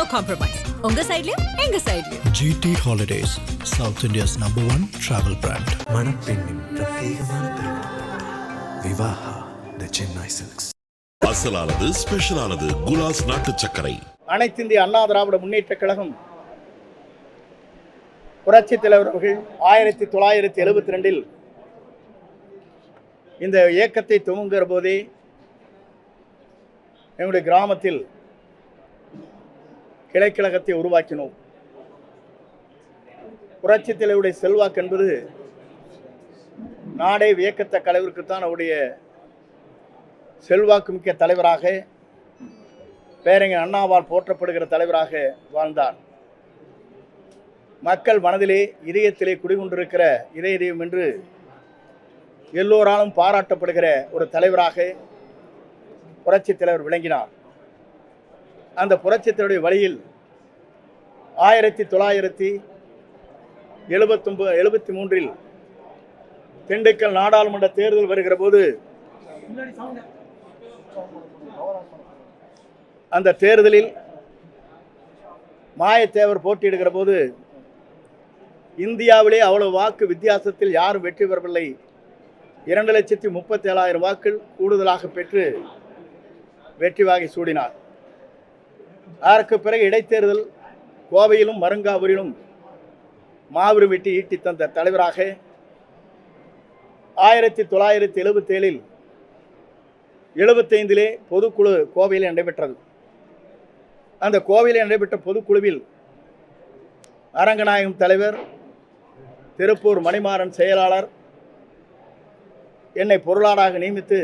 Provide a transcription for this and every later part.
No compromise உங்க சைடுலயும் எங்க சைடுலயும் GT Holidays, South India's number one travel brand. மணப்பெண்ணின் பிரத்யேகமான திருமணம் விவாஹா த சென்னை சில்க்ஸ் அசலானது ஸ்பெஷலானது குலாஸ் நாட்டு சர்க்கரை. அனைத்திந்திய அண்ணா திராவிட முன்னேற்ற கழகம். புரட்சித் தலைவர் அவர்கள் ஆயிரத்தி தொள்ளாயிரத்தி எழுபத்தி ரெண்டில் இந்த இயக்கத்தை துவங்குகிற போதே எங்களுடைய கிராமத்தில் கிளைக்கழகத்தை உருவாக்கினோம். புரட்சி தலைவருடைய செல்வாக்கு என்பது நாடே வியக்கத்தக்க அளவிற்குத்தான் அவருடைய செல்வாக்கு மிக்க தலைவராக பேரறிஞர் அண்ணாவால் போற்றப்படுகிற தலைவராக வாழ்ந்தார். மக்கள் மனதிலே இதயத்திலே குடிகொண்டிருக்கிற இதய தெய்வம் என்று எல்லோராலும் பாராட்டப்படுகிற ஒரு தலைவராக புரட்சித் தலைவர் விளங்கினார். அந்த புரட்சித் வழியில் ஆயிரத்தி தொள்ளாயிரத்தி எழுபத்தொம்பது எழுபத்தி மூன்றில் திண்டுக்கல் நாடாளுமன்ற தேர்தல் வருகிற போது அந்த தேர்தலில் மாயத்தேவர் போட்டியிடுகிற போது இந்தியாவிலே அவ்வளவு வாக்கு வித்தியாசத்தில் யாரும் வெற்றி பெறவில்லை. இரண்டு லட்சத்தி முப்பத்தி ஏழாயிரம் வாக்கள் கூடுதலாக பெற்று வெற்றி வாகை சூடினார். அதற்கு பிறகு இடைத்தேர்தல் கோவையிலும் மருங்காவூரிலும் மாபெரும் வெட்டி ஈட்டி தந்த தலைவராக ஆயிரத்தி தொள்ளாயிரத்தி எழுபத்தேழில் எழுபத்தைந்திலே பொதுக்குழு கோவையில் நடைபெற்றது. அந்த கோவையில் நடைபெற்ற பொதுக்குழுவில் அரங்கநாயகம் தலைவர் திருப்பூர் மணிமாறன் செயலாளர் என்னை பொருளாளராக நியமித்து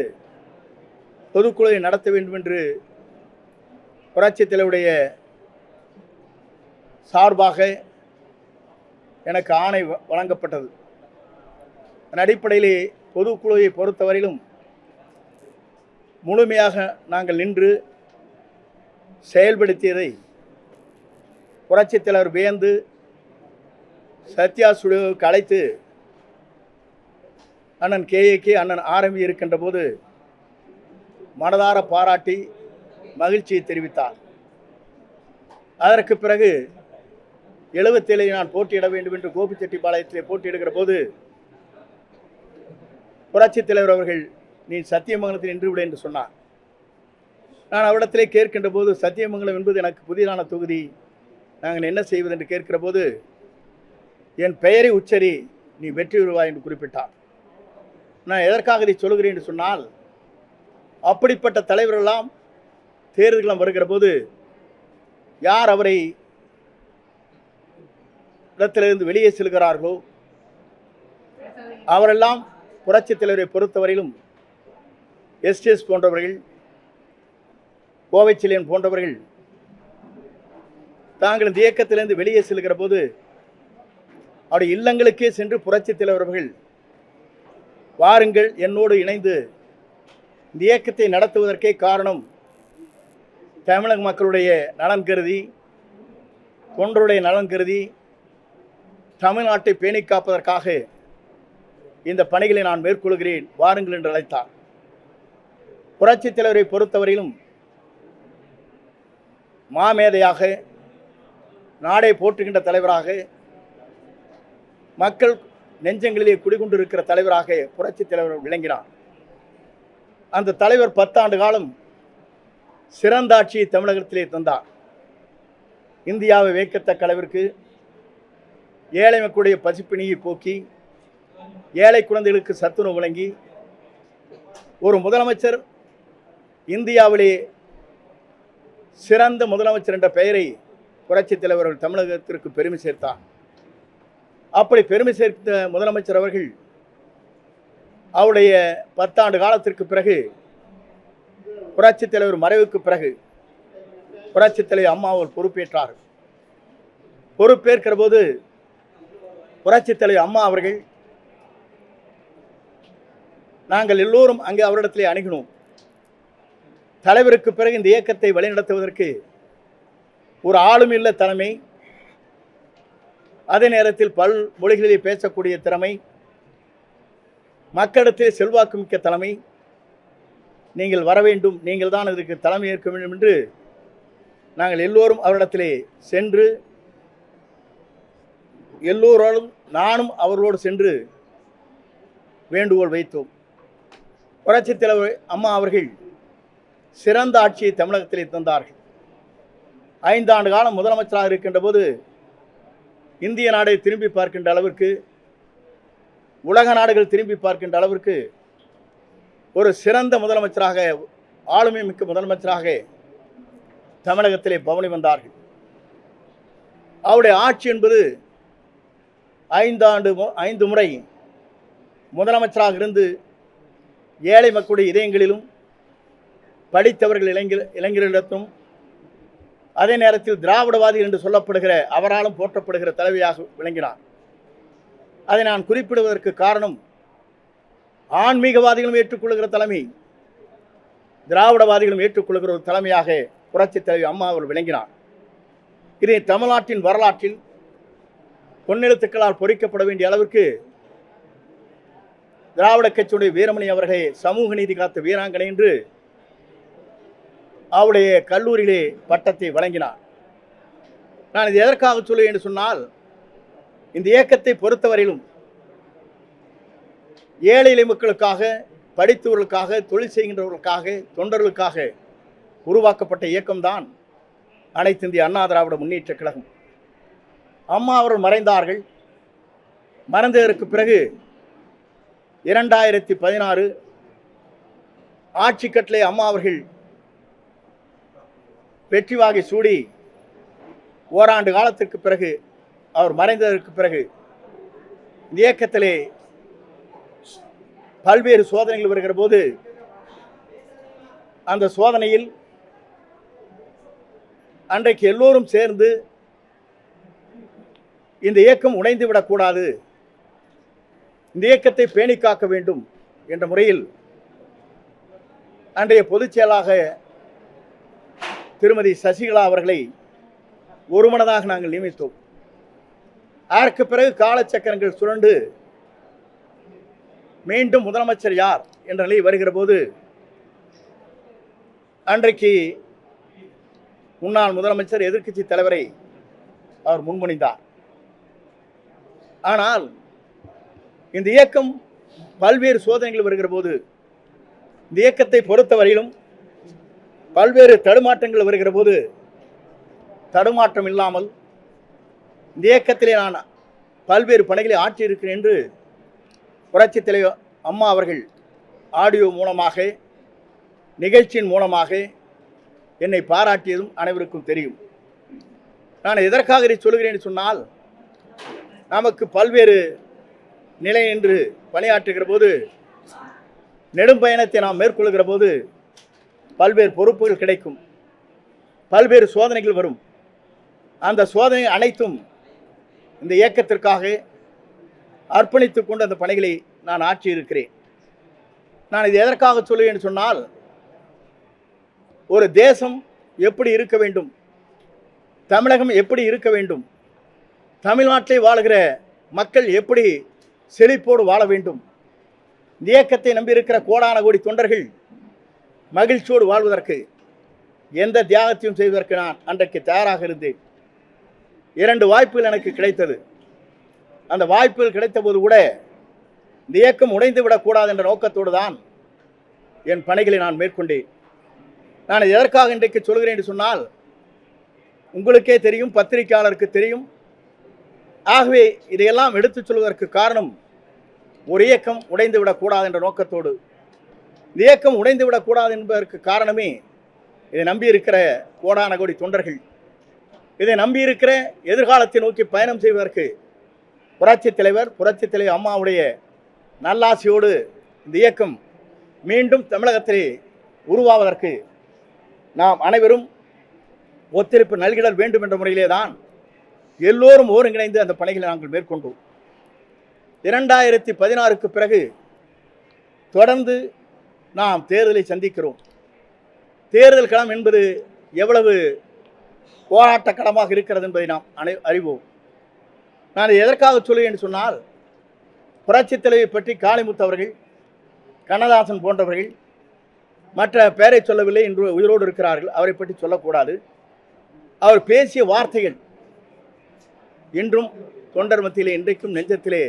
பொதுக்குழுவை நடத்த வேண்டும் என்று புரட்சித் தலைவருடைய சார்பாக எனக்கு ஆணை வ- வழங்கப்பட்டது. அதன் அடிப்படையிலே பொதுக்குழுவை பொறுத்தவரையிலும் முழுமையாக நாங்கள் நின்று செயல்படுத்தியதை புரட்சித் தலைவர் வியந்து சத்யா சுடுவுக்கு அழைத்து அண்ணன் கேஏக்கு அண்ணன் ஆரம்பி இருக்கின்ற போது மனதார பாராட்டி மகிழ்ச்சியை தெரிவித்தார். அதற்கு பிறகு எழுபத்தேழில் நான் போட்டியிட வேண்டும் என்று கோபிச்செட்டிப்பாளையத்திலே போட்டியிடுகிற போது புரட்சித் தலைவர் அவர்கள் நீ சத்தியமங்கலத்தில் நின்று விடு என்று சொன்னார். நான் அவரிடத்திலே கேட்கின்ற போது சத்தியமங்கலம் என்பது எனக்கு புதிதான தொகுதி. நாங்கள் என்ன செய்வது? என்று கேட்கிற போது என் பெயரை உச்சரி நீ வெற்றி பெறுவாய் என்று குறிப்பிட்டார். நான் எதற்காக இதை சொல்கிறேன் என்று சொன்னால் அப்படிப்பட்ட தலைவரெல்லாம் தேர்தல்களம் வருகிற போது யார் அவரை இடத்திலிருந்து வெளியே செல்கிறார்களோ அவரெல்லாம் புரட்சித் தலைவரை பொறுத்தவரையிலும் எஸ்டிஎஸ் போன்றவர்கள் கோவைச்சிலியன் போன்றவர்கள் தாங்கள் இந்த இயக்கத்திலிருந்து வெளியே செல்கிற போது அவருடைய இல்லங்களுக்கே சென்று புரட்சித் தலைவர்கள் வாருங்கள் என்னோடு இணைந்து இந்த இயக்கத்தை நடத்துவதற்கே காரணம் தமிழக மக்களுடைய நலன் கருதி தொண்டருடைய நலன் கருதி தமிழ்நாட்டை பேணி காப்பதற்காக இந்த பணிகளை நான் மேற்கொள்கிறேன் வாருங்கள் என்று அழைத்தார். புரட்சித் தலைவரை பொறுத்தவரையிலும் மாமேதையாக நாடை போற்றுகின்ற தலைவராக மக்கள் நெஞ்சங்களிலே குடிகொண்டிருக்கிற தலைவராக புரட்சித் தலைவர் விளங்கினார். அந்த தலைவர் பத்தாண்டு காலம் சிறந்த ஆட்சியை தமிழகத்திலே தந்தார். இந்தியாவை வேக்கத்தக்க அளவிற்கு ஏழை மக்களுடைய பசிப்பிணியை போக்கி ஏழை குழந்தைகளுக்கு சத்துணவு வழங்கி ஒரு முதலமைச்சர் இந்தியாவிலே சிறந்த முதலமைச்சர் என்ற பெயரை புரட்சித் தலைவர்கள் தமிழகத்திற்கு பெருமை சேர்த்தார். அப்படி பெருமை சேர்த்த முதலமைச்சர் அவர்கள் அவருடைய பத்தாண்டு காலத்திற்கு பிறகு புரட்சித் தலைவர் மறைவுக்கு பிறகு புரட்சித் தலைவர் அம்மா அவர் பொறுப்பேற்றார். பொறுப்பேற்கிற போது புரட்சித் தலைவர் அம்மா அவர்கள் நாங்கள் எல்லோரும் அங்கே அவரிடத்திலே அணுகினோம். தலைவருக்கு பிறகு இந்த இயக்கத்தை வழிநடத்துவதற்கு ஒரு ஆளுமில்ல தலைமை. அதே நேரத்தில் பல் மொழிகளிலே பேசக்கூடிய திறமை. மக்களிடத்தில் செல்வாக்கு மிக்க தலைமை. நீங்கள் வர வேண்டும் நீங்கள் தான் இதற்கு தலைமை ஏற்க வேண்டும் என்று நாங்கள் எல்லோரும் அவரிடத்திலே சென்று எல்லோராலும் நானும் அவர்களோடு சென்று வேண்டுகோள் வைத்தோம். புரட்சித் தலைவர் அம்மா அவர்கள் சிறந்த ஆட்சியை தமிழகத்திலே தந்தார்கள். ஐந்தாண்டு காலம் முதலமைச்சராக இருக்கின்ற போது இந்திய நாடை திரும்பி பார்க்கின்ற அளவிற்கு உலக நாடுகள் திரும்பி பார்க்கின்ற அளவிற்கு ஒரு சிறந்த முதலமைச்சராக ஆளுமை மிக்க முதலமைச்சராக தமிழகத்திலே பவனி வந்தார்கள். அவருடைய ஆட்சி என்பது ஐந்தாண்டு மு- ஐந்து முறை முதலமைச்சராக இருந்து ஏழை மக்களுடைய இதயங்களிலும் படித்தவர்கள் இளைஞர் இளைஞர்களிடத்தும் அதே நேரத்தில் திராவிடவாதி என்று சொல்லப்படுகிற அவராலும் போற்றப்படுகிற தலைவியாக விளங்கினார். அதை நான் குறிப்பிடுவதற்கு காரணம் ஆன்மீகவாதிகளும் ஏற்றுக்கொள்கிற தலைமை திராவிடவாதிகளும் ஏற்றுக்கொள்கிற ஒரு தலைமையாக புரட்சித் தலைவி அம்மா அவர் விளங்கினார். இதை தமிழ்நாட்டின் வரலாற்றில் பொன்னெழுத்துக்களால் பொறிக்கப்பட வேண்டிய அளவிற்கு திராவிட கட்சியுடைய வீரமணி அவர்களே சமூக நீதி காத்த வீராங்கனை என்று அவருடைய கல்லூரியிலே பட்டத்தை வழங்கினார். நான் இது எதற்காக சொல்லுவேன் என்று சொன்னால் இந்த இயக்கத்தை பொறுத்தவரையிலும் ஏழை இலை மக்களுக்காக படித்தவர்களுக்காக தொழில் செய்கின்றவர்களுக்காக தொண்டர்களுக்காக உருவாக்கப்பட்ட இயக்கம்தான் அனைத்து இந்திய அண்ணா திராவிட முன்னேற்ற கழகம். அம்மா அவர்கள் மறைந்தார்கள். மறைந்ததற்கு பிறகு இரண்டாயிரத்தி பதினாறு ஆட்சி கட்டளை அம்மா அவர்கள் வெற்றி வாகை சூடி ஓராண்டு காலத்திற்கு பிறகு அவர் மறைந்ததற்கு பிறகு இந்த இயக்கத்திலே பல்வேறு சோதனைகள் வருகிற போது அந்த சோதனையில் அன்றைக்கு எல்லோரும் சேர்ந்து இந்த இயக்கம் உடைந்து விடக்கூடாது இந்த இயக்கத்தை பேணி காக்க வேண்டும் என்ற முறையில் அன்றைய பொதுச் செயலாக திருமதி சசிகலா அவர்களை ஒருமனதாக நாங்கள் நியமித்தோம். அதற்கு பிறகு காலச்சக்கரங்கள் சுரண்டு மீண்டும் முதலமைச்சர் யார் என்ற நிலை வருகிற போது அன்றைக்கு முன்னாள் முதலமைச்சர் எதிர்க்கட்சி தலைவரை அவர் முன்மொழிந்தார். ஆனால் இந்த இயக்கம் பல்வேறு சோதனைகள் வருகிற போது இந்த இயக்கத்தை பொறுத்தவரையிலும் பல்வேறு தடுமாற்றங்கள் வருகிற போது தடுமாற்றம் இல்லாமல் இந்த இயக்கத்திலே நான் பல்வேறு பணிகளை ஆற்றியிருக்கிறேன் என்று புரட்சித் தலைவர் அம்மா அவர்கள் ஆடியோ மூலமாக நிகழ்ச்சியின் மூலமாக என்னை பாராட்டியதும் அனைவருக்கும் தெரியும். நான் எதற்காக இதை சொல்கிறேன் என்று சொன்னால் நமக்கு பல்வேறு நிலை என்று பணியாற்றுகிற போது நெடும் பயணத்தை நாம் மேற்கொள்கிற போது பல்வேறு பொறுப்புகள் கிடைக்கும். பல்வேறு சோதனைகள் வரும். அந்த சோதனை அனைத்தும் இந்த இயக்கத்திற்காக அர்ப்பணித்துக் கொண்டு அந்த பணிகளை நான் ஆற்றியிருக்கிறேன். நான் இது எதற்காக சொல்லுவேன் என்று சொன்னால் ஒரு தேசம் எப்படி இருக்க வேண்டும் தமிழகம் எப்படி இருக்க வேண்டும் தமிழ்நாட்டில் வாழுகிற மக்கள் எப்படி செழிப்போடு வாழ வேண்டும் இந்த இயக்கத்தை நம்பியிருக்கிற கோடான கோடி தொண்டர்கள் மகிழ்ச்சியோடு வாழ்வதற்கு எந்த தியாகத்தையும் செய்வதற்கு நான் அன்றைக்கு தயாராக இருந்தேன். இரண்டு வாய்ப்புகள் எனக்கு கிடைத்தது. அந்த வாய்ப்புகள் கிடைத்தபோது கூட இந்த இயக்கம் உடைந்து விடக்கூடாது என்ற நோக்கத்தோடு தான் என் பணிகளை நான் மேற்கொண்டேன். நான் எதற்காக இன்றைக்கு சொல்கிறேன் என்று சொன்னால் உங்களுக்கே தெரியும் பத்திரிகையாளருக்கு தெரியும். ஆகவே இதையெல்லாம் எடுத்துச் சொல்வதற்கு காரணம் ஒரு இயக்கம் உடைந்து விடக்கூடாது என்ற நோக்கத்தோடு. இந்த இயக்கம் உடைந்து விடக்கூடாது என்பதற்கு காரணமே இதை நம்பியிருக்கிற கோடான கோடி தொண்டர்கள். இதை நம்பியிருக்கிற எதிர்காலத்தை நோக்கி பயணம் செய்வதற்கு புரட்சித் தலைவர் புரட்சித் தலைவர் அம்மாவுடைய நல்லாசியோடு இந்த இயக்கம் மீண்டும் தமிழகத்திலே உருவாவதற்கு நாம் அனைவரும் ஒத்துழைப்பு நல்கிடல் வேண்டும் என்ற முறையிலே தான் எல்லோரும் ஒருங்கிணைந்து அந்த பணிகளை நாங்கள் மேற்கொண்டோம். இரண்டாயிரத்தி பதினாறுக்கு பிறகு தொடர்ந்து நாம் தேர்தலை சந்திக்கிறோம். தேர்தல் களம் என்பது எவ்வளவு போராட்ட களமாக இருக்கிறது என்பதை நாம் அனை அறிவோம். நான் எதற்காக சொல்லுவேன் என்று சொன்னால் புரட்சித் தலைவை பற்றி காளிமுத்து அவர்கள் கண்ணதாசன் போன்றவர்கள் மற்ற பெயரை சொல்லவில்லை என்று உயிரோடு இருக்கிறார்கள். அவரை பற்றி சொல்லக்கூடாது. அவர் பேசிய வார்த்தைகள் இன்றும் தொண்டர் மத்தியிலே இன்றைக்கும் நெஞ்சத்திலே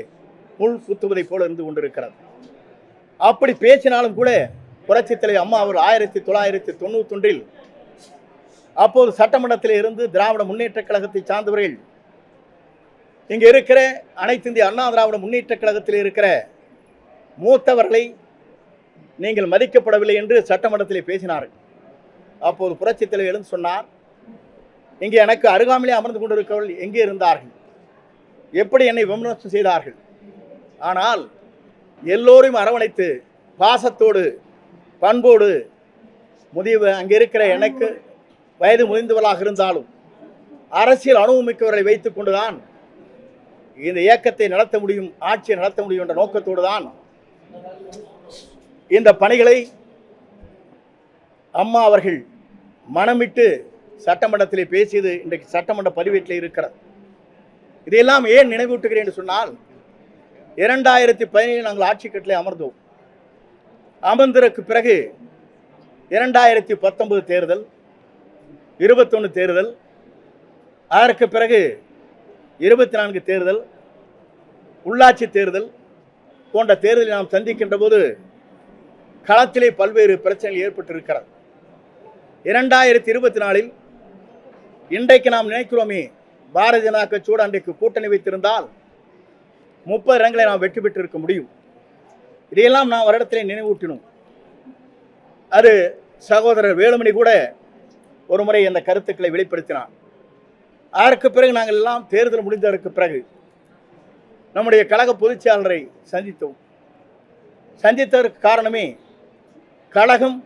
முள் குத்துவதை போல இருந்து கொண்டிருக்கிறது. அப்படி பேசினாலும் கூட புரட்சித் தலைவர் அம்மா அவர் ஆயிரத்தி தொள்ளாயிரத்தி தொண்ணூத்தொன்றில் அப்போது சட்டமன்றத்தில் இருந்து திராவிட முன்னேற்றக் கழகத்தை சார்ந்தவர்கள் இங்கே இருக்கிற அனைத்து இந்திய அண்ணா திராவிட முன்னேற்றக் கழகத்தில் இருக்கிற மூத்தவர்களை நீங்கள் மதிக்கப்படவில்லை என்று சட்டமன்றத்திலே பேசினார்கள். அப்போது புரட்சித் தலைவர் எழுந்து சொன்னார் இங்கே எனக்கு அருகாமையிலே அமர்ந்து கொண்டிருக்கவர்கள் எங்கே இருந்தார்கள்? எப்படி என்னை விமர்சனம் செய்தார்கள்? ஆனால் எல்லோரையும் அரவணைத்து பாசத்தோடு பண்போடு முதியவ அங்கே இருக்கிற எனக்கு வயது முதிந்தவளாக இருந்தாலும் அரசியல் அனுபவமிக்கவர்களை வைத்துக் கொண்டுதான் இந்த இயக்கத்தை நடத்த முடியும் ஆட்சியை நடத்த முடியும் என்ற நோக்கத்தோடு தான் இந்த பணிகளை அம்மா அவர்கள் மனமிட்டு சட்டமன்றத்திலே பேசியது இன்றைக்கு சட்டமன்ற பதிவேட்டில் இருக்கிறது. இதையெல்லாம் ஏன் நினைவூட்டுகிறேன் என்று சொன்னால் இரண்டாயிரத்தி பதினேழு நாங்கள் ஆட்சி கட்டிலே அமர்ந்தோம். அமர்ந்ததற்கு பிறகு இரண்டாயிரத்தி பத்தொன்பது தேர்தல் இருபத்தொன்று தேர்தல் அதற்கு பிறகு இருபத்தி நான்கு தேர்தல் உள்ளாட்சி தேர்தல் போன்ற தேர்தலை நாம் சந்திக்கின்ற போது களத்திலே பல்வேறு பிரச்சனைகள் ஏற்பட்டிருக்கிறது. இரண்டாயிரத்தி இருபத்தி நாலில் இன்றைக்கு நாம் நினைக்கிறோமே பாரதிய ஜனதா கட்சியோடு அன்றைக்கு கூட்டணி வைத்திருந்தால் முப்பது இடங்களை நாம் வெற்றி பெற்றிருக்க முடியும். இதையெல்லாம் நாம் வருடத்திலே நினைவூட்டினோம். அது சகோதரர் வேலுமணி கூட ஒரு முறை அந்த கருத்துக்களை வெளிப்படுத்தினான் அதற்கு பிறகு நாங்கள் எல்லாம் தேர்தல் முடிந்ததற்கு பிறகு நம்முடைய கழக பொதுச்செயலரை சந்தித்தோம். சந்தித்ததற்கு காரணமே கழகம்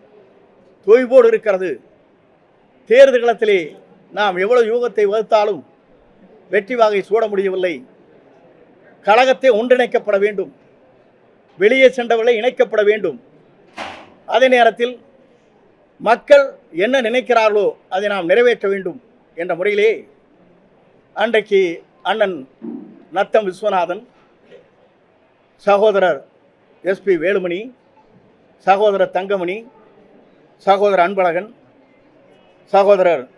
தொய்வோடு இருக்கிறது. தேர்தல் களத்திலே நாம் எவ்வளவு யூகத்தை வகுத்தாலும் வெற்றி வாகை சூட முடியவில்லை. கழகத்தை ஒன்றிணைக்கப்பட வேண்டும். வெளியே சென்றவர்களை இணைக்கப்பட வேண்டும். அதே நேரத்தில் மக்கள் என்ன நினைக்கிறார்களோ அதை நாம் நிறைவேற்ற வேண்டும் என்ற முறையிலே அன்றைக்கு அண்ணன் நத்தம் விஸ்வநாதன் சகோதரர் எஸ்பி வேலுமணி சகோதரர் தங்கமணி சகோதரர் அன்பழகன் சகோதரர்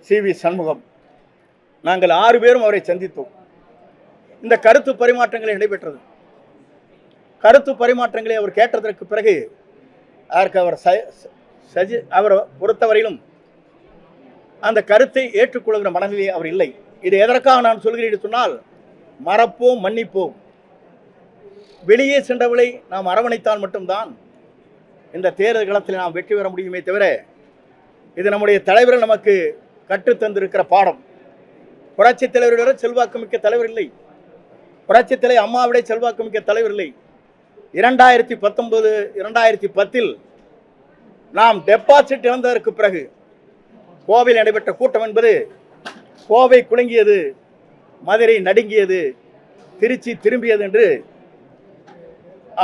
சி வி சண்முகம். நாங்கள் ஆறு பேரும் அவரை சந்தித்தோம். இந்த கருத்து பரிமாற்றங்களை நடைபெற்றது. கருத்து பரிமாற்றங்களை அவர் கேட்டதற்கு பிறகு அதற்கு அவர் ச- சஜி அவரை பொறுத்தவரையிலும் அந்த கருத்தை ஏற்றுக்கொள்கிற மனநிலை அவர் இல்லை. இது எதற்காக நான் சொல்கிறேன் சொன்னால் மறப்போம் மன்னிப்போம். வெளியே சென்றவளை நாம் அரவணைத்தால் மட்டும்தான் இந்த தேர்தல் களத்தில் நாம் வெற்றி பெற முடியுமே தவிர இது நம்முடைய தலைவர்கள் நமக்கு கற்றுத்தந்திருக்கிற பாடம். புரட்சி தலைவரோட செல்வாக்கு மிக்க தலைவர் இல்லை. புரட்சி தலைவர் அம்மாவிட செல்வாக்கு மிக்க தலைவர் இல்லை. இரண்டாயிரத்தி பத்தொன்பது இரண்டாயிரத்தி பத்தில் நாம் டெபாசிட் இழந்ததற்கு பிறகு கோவையில் நடைபெற்ற கூட்டம் என்பது கோவை குலுங்கியது மதுரை நடுங்கியது திருச்சி திரும்பியது என்று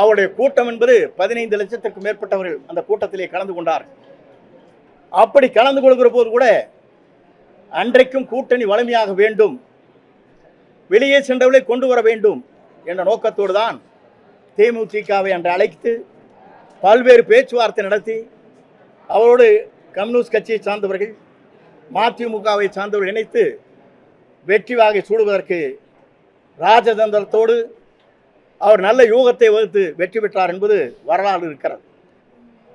அவருடைய கூட்டம் என்பது பதினைந்து லட்சத்திற்கும் மேற்பட்டவர்கள் அந்த கூட்டத்திலே கலந்து கொண்டார். அப்படி கலந்து கொள்கிற போது கூட அன்றைக்கும் கூட்டணி வலிமையாக வேண்டும் வெளியே சென்றவர்களை கொண்டு வர வேண்டும் என்ற நோக்கத்தோடு தான் தேமுதிகவை அன்று அழைத்து பல்வேறு பேச்சுவார்த்தை நடத்தி அவரோடு கம்யூனிஸ்ட் கட்சியை சார்ந்தவர்கள் மதிமுகவை சார்ந்தவர்கள் இணைத்து வெற்றி வாகை சூடுவதற்கு ராஜதந்திரத்தோடு அவர் நல்ல யூகத்தை வகுத்து வெற்றி பெற்றார் என்பது வரலாறு இருக்கிறது.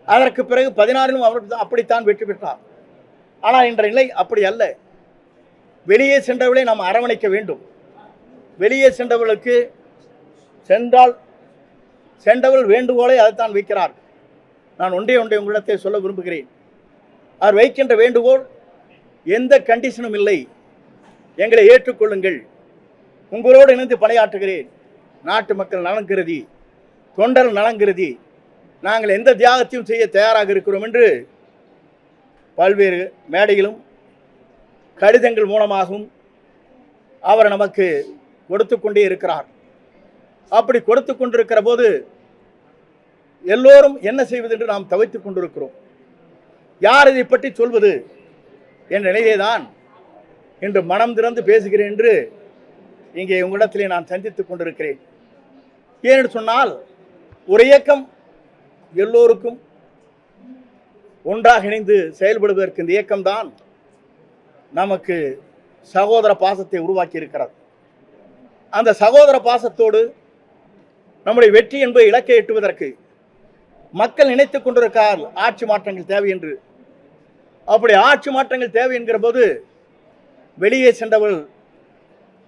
அதற்கு பிறகு பதினாறிலும் அவர் அப்படித்தான் வெற்றி பெற்றார். ஆனால் இன்ற நிலை அப்படி அல்ல. வெளியே சென்றவர்களை நாம் அரவணைக்க வேண்டும். வெளியே சென்றவர்களுக்கு சென்றால் சென்றவர்கள் வேண்டுகோளை அதைத்தான் வைக்கிறார் நான் ஒன்றே ஒன்றை உங்களிடத்தை சொல்ல விரும்புகிறேன். அவர் வைக்கின்ற வேண்டுகோள் எந்த கண்டிஷனும் இல்லை. எங்களை ஏற்றுக்கொள்ளுங்கள். உங்களோடு இணைந்து பணியாற்றுகிறேன். நாட்டு மக்கள் நலன் கருதி தொண்டர் நலன் கருதி நாங்கள் எந்த தியாகத்தையும் செய்ய தயாராக இருக்கிறோம் என்று பல்வேறு மேடைகளும் கடிதங்கள் மூலமாகவும் அவர் நமக்கு கொடுத்து கொண்டே இருக்கிறார். அப்படி கொடுத்து கொண்டிருக்கிற போது எல்லோரும் என்ன செய்வது என்று நாம் தவித்துக் கொண்டிருக்கிறோம். யார் இதை பற்றி சொல்வது? என் நிலையிலே தான் இன்று மனம் திறந்து பேசுகிறேன் என்று இங்கே உங்களிடத்திலே நான் சந்தித்துக் கொண்டிருக்கிறேன். ஏனென்று சொன்னால் ஒரு இயக்கம் எல்லோருக்கும் ஒன்றாக இணைந்து செயல்படுவதற்கு இந்த இயக்கம்தான் நமக்கு சகோதர பாசத்தை உருவாக்கி இருக்கிறது அந்த சகோதர பாசத்தோடு நம்முடைய வெற்றி என்பதை இலக்கை எட்டுவதற்கு மக்கள் நினைத்துக் கொண்டிருக்கார் ஆட்சி மாற்றங்கள் தேவை என்று. அப்படி ஆட்சி மாற்றங்கள் தேவை என்கிற போது வெளியே சென்றவர்கள்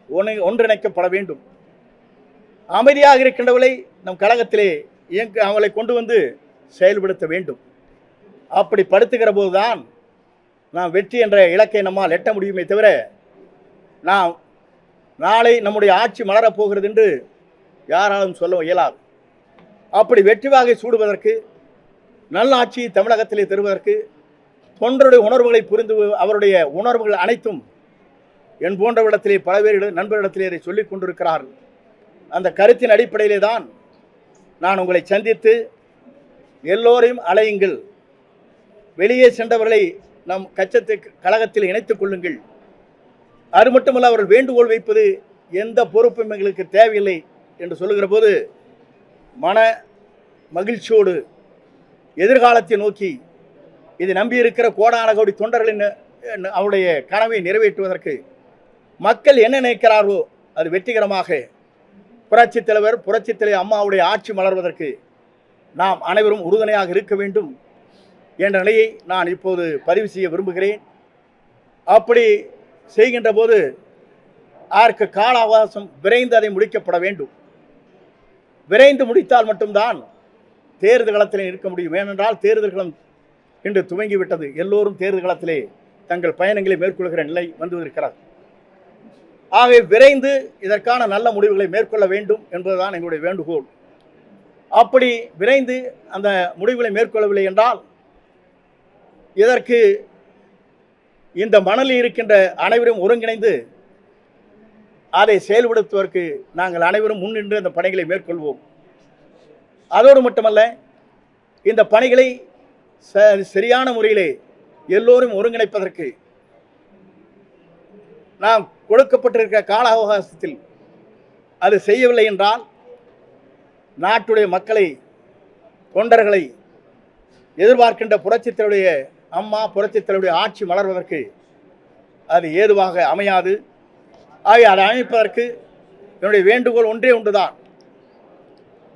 ஒன்று ஒன்றிணைக்கப்பட வேண்டும். அமைதியாக இருக்கின்றவர்களை நம் கழகத்திலே இயங்க அவளை கொண்டு வந்து செயல்படுத்த வேண்டும். அப்படி படுத்துகிற போதுதான் நாம் வெற்றி என்ற இலக்கை நம்மால் எட்ட முடியுமே தவிர நாம் நாளை நம்முடைய ஆட்சி மலரப் போகிறது என்று யாராலும் சொல்ல இயலாது. அப்படி வெற்றி வாகை சூடுவதற்கு நல்ல ஆட்சியை தமிழகத்திலே தருவதற்கு தொண்டருடைய உணர்வுகளை புரிந்து அவருடைய உணர்வுகள் அனைத்தும் என் போன்றவிடத்திலே பல பேர் நண்பரிடத்திலே இதை சொல்லிக் கொண்டிருக்கிறார்கள். அந்த கருத்தின் அடிப்படையிலே தான் நான் உங்களை சந்தித்து எல்லோரையும் அலையுங்கள் வெளியே சென்றவர்களை நம் கச்சத்தை கழகத்தில் இணைத்துக் கொள்ளுங்கள். அது மட்டுமல்ல அவர்கள் வேண்டுகோள் வைப்பது எந்த பொறுப்பும் எங்களுக்கு தேவையில்லை என்று சொல்லுகிற போது மன மகிழ்ச்சியோடு எதிர்காலத்தை நோக்கி இது நம்பியிருக்கிற கோடான கோடி தொண்டர்களின் அவருடைய கனவை நிறைவேற்றுவதற்கு மக்கள் என்ன நினைக்கிறார்களோ அது வெற்றிகரமாக புரட்சித் தலைவர் புரட்சித் தலைவர் அம்மாவுடைய ஆட்சி மலர்வதற்கு நாம் அனைவரும் உறுதுணையாக இருக்க வேண்டும் என்ற நிலையை நான் இப்போது பதிவு செய்ய விரும்புகிறேன். அப்படி செய்கின்ற போது அதற்கு கால அவகாசம் விரைந்து அதை முடிக்கப்பட வேண்டும். விரைந்து முடித்தால் மட்டும்தான் தேர்தல் களத்தில் இருக்க முடியும். ஏனென்றால் தேர்தல் களம் இன்று துவங்கிவிட்டது. எல்லோரும் தேர்தலத்திலே தங்கள் பயணங்களை மேற்கொள்கிற நிலை வந்து ஆகவே விரைந்து இதற்கான நல்ல முடிவுகளை மேற்கொள்ள வேண்டும் என்பதுதான் எங்களுடைய வேண்டுகோள். அப்படி விரைந்து அந்த முடிவுகளை மேற்கொள்ளவில்லை என்றால் இதற்கு இந்த மணலில் இருக்கின்ற அனைவரும் ஒருங்கிணைந்து அதை செயல்படுத்துவதற்கு நாங்கள் அனைவரும் முன்னின்று அந்த பணிகளை மேற்கொள்வோம். அதோடு மட்டுமல்ல இந்த பணிகளை சரியான முறையிலே எல்லோரும் ஒருங்கிணைப்பதற்கு நாம் கொடுக்கப்பட்டிருக்கிற கால அவகாசத்தில் அது செய்யவில்லை என்றால் நாட்டுடைய மக்களை தொண்டர்களை எதிர்பார்க்கின்ற புரட்சித்தலுடைய அம்மா புரட்சித்தலுடைய ஆட்சி மலர்வதற்கு அது ஏதுவாக அமையாது. ஆகிய அதை அமைப்பதற்கு என்னுடைய வேண்டுகோள் ஒன்றே ஒன்றுதான்.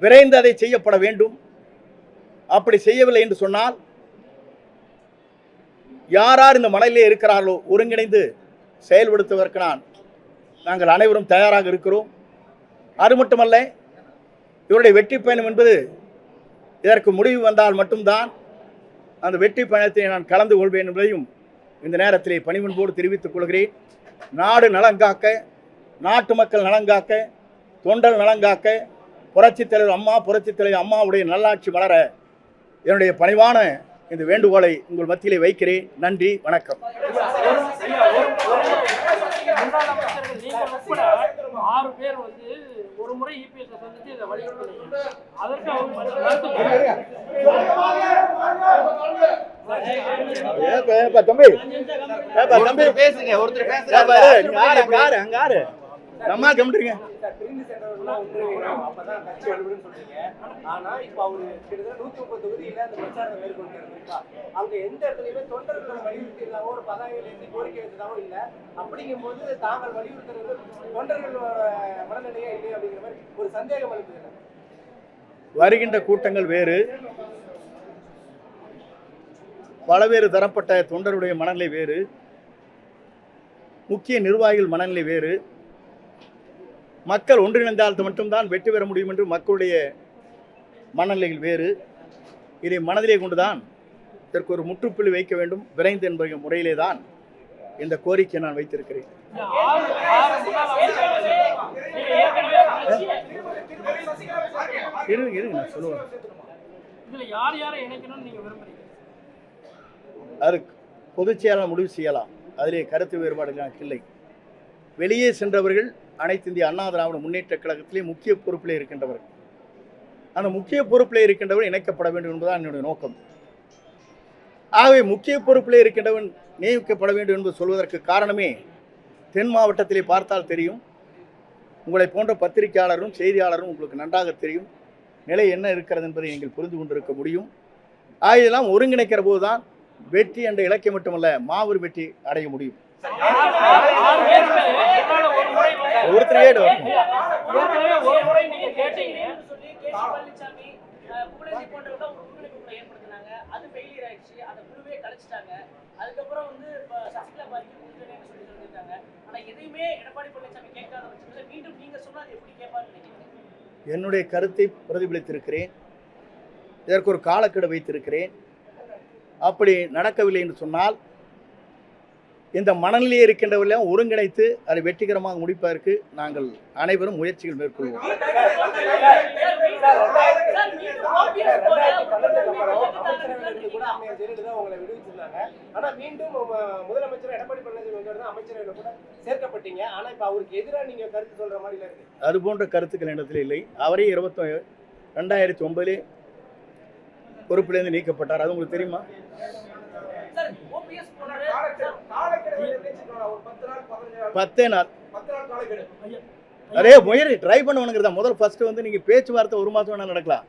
விரைந்து அதை செய்யப்பட வேண்டும். அப்படி செய்யவில்லை என்று சொன்னால் யார் யார் இந்த மலையிலே இருக்கிறார்களோ ஒருங்கிணைந்து செயல்படுத்துவதற்கு நான் நாங்கள் அனைவரும் தயாராக இருக்கிறோம். அது மட்டுமல்ல இவருடைய வெற்றி பயணம் என்பது இதற்கு முடிவு வந்தால் மட்டும்தான் அந்த வெற்றி பயணத்தை நான் கலந்து கொள்வேன் என்பதையும் இந்த நேரத்திலே பணிவன்போடு தெரிவித்துக் கொள்கிறேன். நாடு நலங்காக்க நாட்டு மக்கள் நலங்காக்க தொண்டர் நலங்காக்க புரட்சித் தலைவர் அம்மா புரட்சித் தலைவர் அம்மாவுடைய நல்லாட்சி வளர என்னுடைய பணிவான இந்த வேண்டுகோளை உங்கள் மத்தியிலே வைக்கிறேன். நன்றி வணக்கம். முன்னாள் அமைச்சர்கள் நீங்கள் உட்பட ஆறு பேர் வந்து ஒரு முறை இபிஎஸ் சந்திச்சு இதை வலியுறுத்தினீங்க அதற்கு அவர் மறுத்து ஏப்பா, ஏப்பா, தம்பி ஏப்பா, தம்பி பேசுங்க ஒருத்தர் ஏய், சந்தேகம் எழுப்புது வருகின்ற கூட்டங்கள் வேறு. பலவேறு தரப்பட்ட தொண்டருடைய மனநிலை வேறு. முக்கிய நிர்வாகிகள் மனநிலை வேறு. மக்கள் ஒன்றிணைந்தால் மட்டும்தான் வெற்றி பெற முடியும் என்று மக்களுடைய மனநிலைகள் வேறு. இதை மனதிலே கொண்டுதான் இதற்கு ஒரு முற்றுப்புள்ளி வைக்க வேண்டும். விரைந்து என்பது முறையிலே தான் இந்த கோரிக்கையை நான் வைத்திருக்கிறேன். இந்த ஆறு ஆறு முன்னாள் அமைச்சர்கள் நீங்க ஏற்கனவே இரு இரு நான் சொல்லுவேன். இதுல யார் யாரை இணைக்கணும்னு நீங்க விரும்புறீங்க? அது பொதுச் செயலாளர் முடிவு செய்யலாம். அதிலே கருத்து வேறுபாடு எனக்கு இல்லை. வெளியே சென்றவர்கள் அனைத்து இந்திய அண்ணா திராவிட முன்னேற்ற கழகத்திலே முக்கிய பொறுப்பில் இருக்கின்றவர். அந்த முக்கிய பொறுப்பில் இருக்கின்றவர் இணைக்கப்பட வேண்டும் என்பதுதான் என்னுடைய நோக்கம். ஆகவே முக்கிய பொறுப்பில் இருக்கின்றவன் நியமிக்கப்பட வேண்டும் என்பது சொல்வதற்கு காரணமே தென் மாவட்டத்திலே பார்த்தால் தெரியும். உங்களை போன்ற பத்திரிகையாளரும் செய்தியாளரும் உங்களுக்கு நன்றாக தெரியும். நிலை என்ன இருக்கிறது என்பதை நீங்கள் புரிந்து கொண்டிருக்க முடியும். ஆகியெல்லாம் ஒருங்கிணைக்கிற போது தான் வெற்றி என்ற இலக்கியம் மட்டுமல்ல மாபெரும் வெற்றி அடைய முடியும். ஒரு முறை அதுக்கப்புறம் வந்து சசிகலா பாதிக்கு சொல்லி சொல்லியிருக்காங்க ஆனா எதையுமே எடப்பாடி பழனிசாமி கேட்காத மீண்டும் நீங்க சொன்னா அது எப்படி கேட்பாருன்னு நினைக்கிறீங்க என்னுடைய கருத்தை பிரதிபலித்திருக்கிறேன். இதற்கு ஒரு காலக்கெடு வைத்திருக்கிறேன். அப்படி நடக்கவில்லை என்று சொன்னால் இந்த மனநிலையை இருக்கின்றவர்களையும் ஒருங்கிணைத்து அதை வெற்றிகரமாக முடிப்பதற்கு நாங்கள் அனைவரும் முயற்சிகள் மேற்கொள்வோம். அது போன்ற கருத்துக்கள் இடத்தில் இல்லை. அவரே இருபத்தி ரெண்டாயிரத்தி ஒன்பதுலேயே பொறுப்பிலிருந்து நீக்கப்பட்டார். அது உங்களுக்கு தெரியுமா? பத்தே நாள் அதே முயற்சி ட்ரை பண்ணுவனுங்கிறதா? முதல் ஃபர்ஸ்ட் வந்து நீங்க பேச்சுவார்த்தை ஒரு மாசம் வேணா நடக்கலாம்.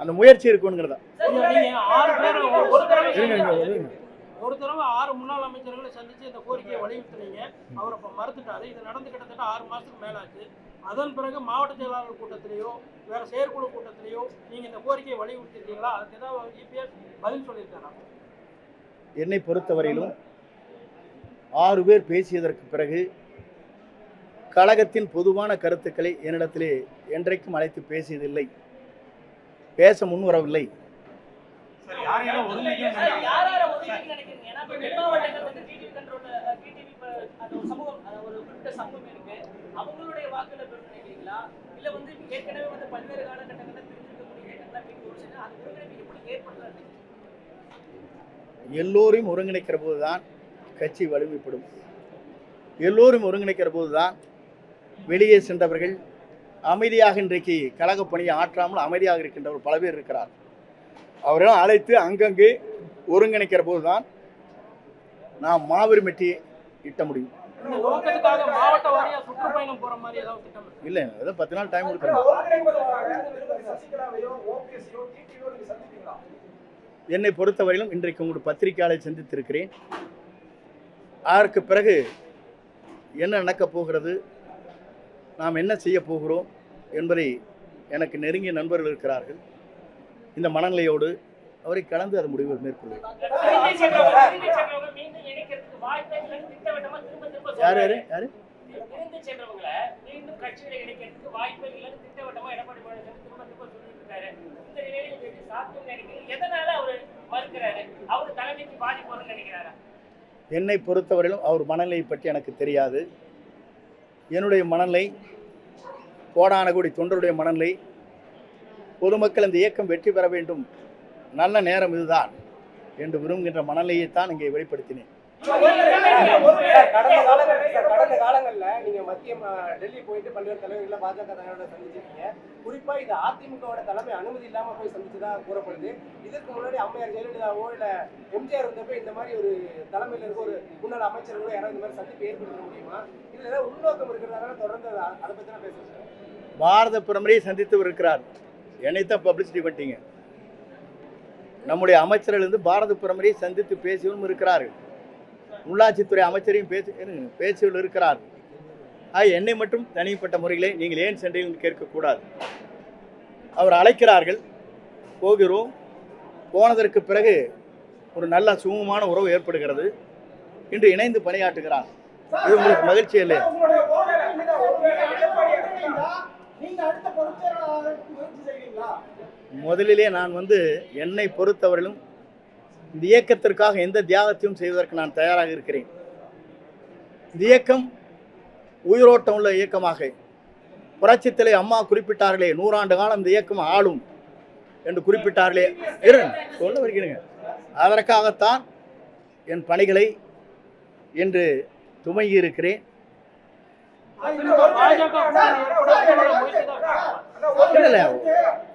அந்த முயற்சி இருக்குங்கிறதா ஐயா, நீங்க ஆறு பேர் ஒரு- தடவை ஆறு முன்னாள் அமைச்சர்களை சந்திச்சு இந்த கோரிக்கையை வலியுறுத்தினீங்க. அவர் இப்ப மறுத்துட்டாரு. இது நடந்து கிட்டத்தட்ட ஆறு மாசத்துக்கு மேலாச்சு. அதன் பிறகு மாவட்ட செயலாளர் கூட்டத்திலேயோ வேற செயற்குழு கூட்டத்திலேயோ நீங்க இந்த கோரிக்கையை வலியுறுத்திருக்கீங்களா? அதுக்கு ஏதாவது இபிஎஸ் பதில் சொல்லியிருக்காரா? என்னை பொறுத்தவரையிலும் ஆறு பேர் பேசியதற்கு பிறகு கழகத்தின் பொதுவான கருத்துக்களை என்னிடத்திலே என்றைக்கும் அழைத்து பேசியதில்லை. பேச முன்வரவில்லை? இல்ல வந்து ஏற்கனவே வந்து பல்வேறு காலகட்டங்கள்ல பிரிஞ்சிருக்கக்கூடிய இயக்கங்கள்லாம் மீண்டும் ஒரு சேர்ந்து அது ஒருங்கிணைப்பு எப்படி ஏற்படுறது எல்லோரையும் ஒருங்கிணைக்கிற போதுதான் கட்சி வலிமைப்படும். எல்லோரும் ஒருங்கிணைக்கிற போதுதான் வெளியே சென்றவர்கள் அமைதியாக இன்றைக்கு கழகப் பணியை ஆற்றாமல் அமைதியாக இருக்கின்றவர் பல பேர் இருக்கிறார். அவரெல்லாம் அழைத்து அங்கங்கே ஒருங்கிணைக்கிற போதுதான் நாம் மாபெரும் வெற்றியை இட்ட முடியும். இந்த நோக்கத்துக்காக மாவட்ட வாரியா சுற்றுப்பயணம் போற மாதிரி ஏதாவது திட்டம் இருக்கா? இல்லை ஏதோ பத்து நாள் டைம் கொடுக்குறேன் என்னை பொறுத்தவரையிலும் இன்றைக்கு உங்களுடைய பத்திரிகையாளரை சந்தித்திருக்கிறேன். அதற்கு பிறகு என்ன நடக்கப் போகிறது நாம் என்ன செய்ய போகிறோம் என்பதை எனக்கு நெருங்கிய நண்பர்கள் இருக்கிறார்கள். இந்த மனநிலையோடு அவரை கலந்து அது முடிவு மேற்கொள்வார் யார் யாரு யாரு? என்னை பொறுத்தவரையிலும் அவர் மனநிலையை பற்றி எனக்கு தெரியாது. என்னுடைய மனநிலை கோடான கோடி தொண்டருடைய மனநிலை பொதுமக்கள் இந்த இயக்கம் வெற்றி பெற வேண்டும் நல்ல நேரம் இதுதான் என்று விரும்புகின்ற மனநிலையைத்தான் இங்கே வெளிப்படுத்தினேன். கடந்த காலங்கள்ல சார், கடந்த காலங்கள்ல நீங்க மத்திய டெல்லி போயிட்டு பல்வேறு தலைவர்களை பாஜக தலைவரோட சந்திச்சிருக்கீங்க. குறிப்பா இது அதிமுகவோட தலைமை அனுமதி இல்லாம போய் சந்திச்சதா கூறப்படுது. இதற்கு முன்னாடி அம்மையார் ஜெயலலிதாவோ இல்ல எம்ஜிஆர் இருந்தப்ப இந்த மாதிரி ஒரு தலைமையில இருக்க ஒரு முன்னாள் அமைச்சர்களோ யாராவது இந்த மாதிரி சந்திப்பு ஏற்படுத்த முடியுமா? இதுல ஏதாவது உள்நோக்கம் இருக்கிறதால தொடர்ந்து அதை பத்தி தான் பேசுறேன் பாரத பிரதமரை சந்தித்து இருக்கிறார். என்னைத்தான் பப்ளிசிட்டி பண்ணிட்டீங்க. நம்முடைய அமைச்சர்கள் வந்து பாரத பிரதமரை சந்தித்து பேசியவரும் இருக்கிறார்கள். உள்ளாட்சித்துறை அமைச்சரையும் பேச்சு பேச்சுகள் இருக்கிறார். ஆக என்னை மட்டும் தனிப்பட்ட முறையிலே நீங்கள் ஏன் சென்றீர்கள் கேட்கக்கூடாது. அவர் அழைக்கிறார்கள் போகிறோம். போனதற்கு பிறகு ஒரு நல்ல சுமூகமான உறவு ஏற்படுகிறது. இன்று இணைந்து பணியாற்றுகிறார். இது உங்களுக்கு மகிழ்ச்சி இல்லை முதலிலே நான் வந்து என்னை பொறுத்தவரையிலும் இந்த இயக்கத்திற்காக எந்த தியாகத்தையும் செய்வதற்கு நான் தயாராக இருக்கிறேன் இந்த இயக்கம் உயிரோட்டம் உள்ள இயக்கமாக புரட்சித்தலை அம்மா குறிப்பிட்டார்களே நூறாண்டு காலம் இந்த இயக்கம் ஆளும் என்று குறிப்பிட்டார்களே இரு சொல்ல வருகிறேங்க அதற்காகத்தான் என் பணிகளை இன்று துவங்கி இருக்கிறேன் இல்லை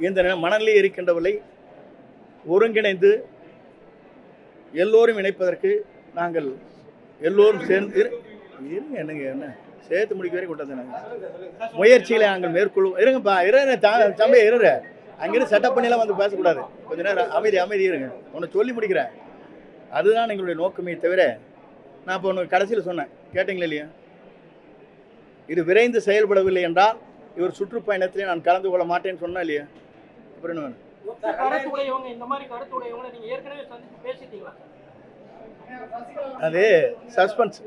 இந்த நி- மணலில் இருக்கின்றவர்களை ஒருங்கிணைந்து எல்லோரும் இணைப்பதற்கு நாங்கள் எல்லோரும் சேர்ந்து இரு- இருங்க என்னங்க என்ன? சேர்த்து முடிக்க வரைக்கும் கொண்டாந்து வந்தேன் முயற்சிகளை நாங்கள் மேற்கொள்வோம் இருங்கப்பா இருங்க தம்பி இருற அங்கிருந்து செட்டப் பண்ணிலாம் வந்து பேசக்கூடாது. கொஞ்ச நேரம் அமைதி அமைதி இருங்க. உன்னை சொல்லி முடிக்கிறேன். அதுதான் எங்களுடைய நோக்கமே தவிர நான் இப்போ ஒன்று கடைசியில் சொன்னேன். கேட்டீங்களே இல்லையா? இது விரைந்து செயல்படவில்லை என்றால் இவர் சுற்றுப்பயணத்திலே நான் கலந்து கொள்ள மாட்டேன்னு சொன்னேன் இல்லையா? அப்புறம் என்ன இந்த மாதிரி கருத்து உடையவங்களை நீங்க ஏற்கனவே சந்திச்சு பேசிட்டீங்களா அது சஸ்பென்ஸ்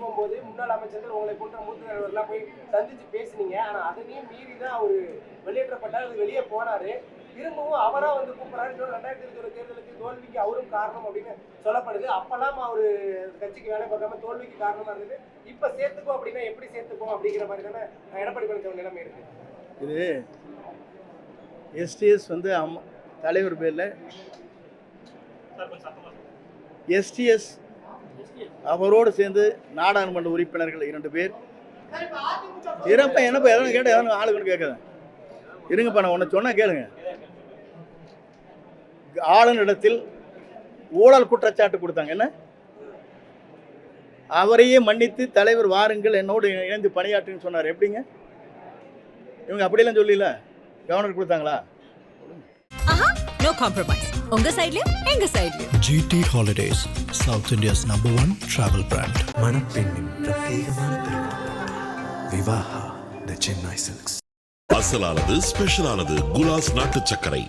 போகும்போது முன்னாள் அமைச்சர்கள் உங்களை போன்ற மூத்த தலைவர்லாம் போய் சந்திச்சு பேசுனீங்க ஆனா அதையும் மீறி தான் அவரு வெளியேற்றப்பட்டார் அது வெளியே போனாரு திரும்பவும் அவரா வந்து கூப்பிடுறாரு. ரெண்டாயிரத்தி இருபத்தி ஒரு தேர்தலுக்கு தோல்விக்கு அவரும் காரணம் அப்படின்னு சொல்லப்படுது. அப்பெல்லாம் அவரு கட்சிக்கு வேலை பார்க்காம தோல்விக்கு காரணமா இருந்தது. இப்ப சேர்த்துக்கோ அப்படின்னா எப்படி சேர்த்துக்கோ அப்படிங்கிற மாதிரி தானே எடப்பாடி பழனிசாமி நிலைமை இருக்கு. இது எஸ்டிஎஸ் வந்து அம்மா தலைவர் பேரில் எஸ்டிஎஸ் அவரோடு சேர்ந்து நாடாளுமன்ற உறுப்பினர்கள் இரண்டு பேர். இருப்பா என்னப்பா எதனா கேட்ட எதனா ஆளுங்கன்னு கேட்குறேன் இருங்கப்பா நான் ஒன்று சொன்னா கேளுங்க. ஆளுநரிடத்தில் ஊழல் குற்றச்சாட்டு கொடுத்தாங்க. என்ன? அவரையே மன்னித்து தலைவர் வாருங்கள் என்னோடு இணைந்து பணியாற்றுன்னு சொன்னார். எப்படிங்க? இவங்க அப்படியெல்லாம் சொல்லல. கவர்னர் கொடுத்தாங்களா? நோ காம்ப்ரமைஸ் உங்க சைடுலயும் எங்க சைடுலயும் GT Holidays, South India's number one travel brand. மணப்பெண்ணின் பிரத்யேகமான திருமணம். விவாஹா த சென்னை சில்க்ஸ் அசலானது ஸ்பெஷலானது குலாஸ் நாட்டு சர்க்கரை.